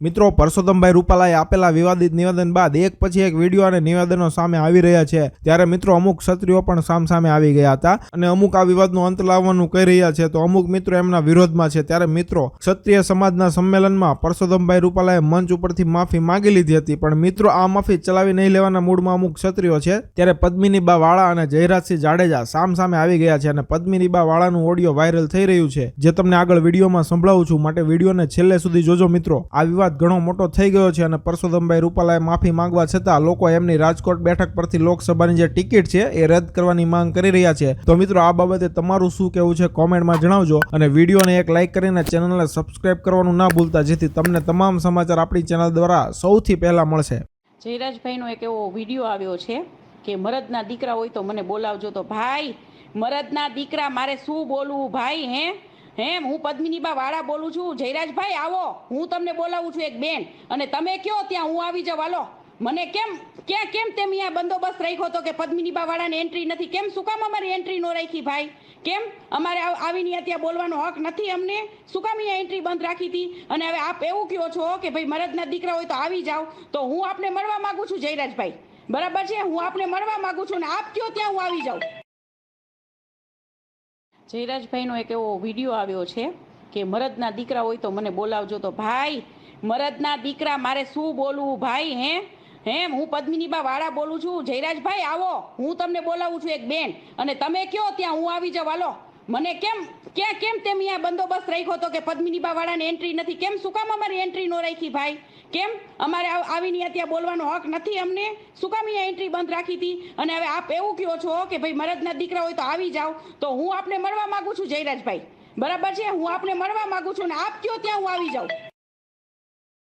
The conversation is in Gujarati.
મિત્રો, પરસોત્તમભાઈ રૂપાલાએ આપેલા વિવાદિત નિવેદન બાદ એક પછી એક વીડિયો અને નિવેદનો સામે આવી રહ્યા છે. ત્યારે મિત્રો, અમુક ક્ષત્રિયો પણ સામ સામે આવી ગયા હતા અને અમુક આ વિવાદનો અંત લાવવાનું કહી રહ્યા છે. તો અમુક મિત્રો એમના વિરોધમાં છે. ત્યારે મિત્રો, ક્ષત્રિય સમાજના સંમેલનમાં પરસોત્તમભાઈ રૂપાલાએ મંચ ઉપરથી માફી માંગી લીધી હતી. પણ મિત્રો, આ માફી ચલાવી નહીં લેવાના મૂડમાં અમુક ક્ષત્રિયો છે. ત્યારે પદ્મિની બા વાળા અને જયરાજસિંહ જાડેજા સામ સામે આવી ગયા છે અને પદ્મિની બા વાળાનું ઓડિયો વાયરલ થઈ રહ્યું છે. જે તમને આગળ વિડીયોમાં સંભળાવું છું, માટે વિડીયોને છેલ્લે સુધી જોજો મિત્રો. આ વિવાદ ઘણો મોટો થઈ ગયો છે અને પરસોત્તમભાઈ રૂપાલાએ માફી માંગવા છતાં લોકો એમની રાજકોટ બેઠક પરથી લોકસભાની જે ટિકિટ છે એ રદ કરવાની માંગ કરી રહ્યા છે. તો મિત્રો આ બાબતે તમારું શું કહેવું છે કોમેન્ટમાં જણાવજો અને વિડીયોને એક લાઇક કરીને ચેનલને સબસ્ક્રાઇબ કરવાનું ના ભૂલતા, જેથી તમને તમામ સમાચાર આપણી ચેનલ દ્વારા સૌથી પહેલા મળશે. જયરાજભાઈનો એક એવો વીડિયો આવ્યો છે કે મરદના દીકરા હોય તો મને બોલાવજો. તો ભાઈ, મરદના દીકરા, મારે શું બોલવું ભાઈ, હે? હે હું પદ્મિનીબા વાળા બોલું છું. જયરાજભાઈ, આવો. હું તમને બોલાવું છું એક બેન. અને તમે કયો ત્યાં? હું આવી જાવ હાલો. મને કેમ, ક્યાં, કેમ તેમ અહીંયા બંદોબસ્ત રાખ્યો હતો કે પદ્મિનીબા વાળાને એન્ટ્રી નથી? કેમ, શું કામ અમારી એન્ટ્રી નો રાખી ભાઈ? કેમ? અમારે આવ- આવીને ત્યાં બોલવાનો હક નથી અમને? શું કામ અહીંયા એન્ટ્રી બંધ રાખી હતી? અને હવે આપ એવું કહો છો કે ભાઈ મરદના દીકરા હોય તો આવી જાઓ. તો હું આપને મળવા માંગુ છું જયરાજભાઈ. બરાબર છે? હું આપને મળવા માંગુ છું અને આપ કયો ત્યાં હું આવી જાઉં? જયરાજભાઈનો એક એવો વીડિયો આવ્યો છે કે મરદના દીકરા હોય તો મને બોલાવજો. તો ભાઈ, મરદના દીકરા, મારે શું બોલવું ભાઈ, હે? હે, હું પદ્મિનીબા વાળા બોલું છું. જયરાજભાઈ, આવો. હું તમને બોલાવું છું એક બેન. અને તમે કયો? ત્યાં હું આવી જાવ હાલો. મને કેમ, ક્યાં, કેમ તેમ અહીંયા બંદોબસ્ત રાખ્યો હતો કે પદ્મિનીબા વાળાને એન્ટ્રી નથી? કેમ, શું કામ અમારી એન્ટ્રી નો રાખી ભાઈ? કેમ? અમારે આવ- આવીને ત્યાં બોલવાનો હક નથી અમને? શું કામ અહીંયા એન્ટ્રી બંધ રાખી હતી? અને હવે આપ એવું કહો છો કે ભાઈ મરદના દીકરા હોય તો આવી જાઓ, તો હું આપને મળવા માગું છું જયરાજભાઈ. બરાબર છે? હું આપને મળવા માંગુ છું અને આપ કયો ત્યાં હું આવી જાઉં?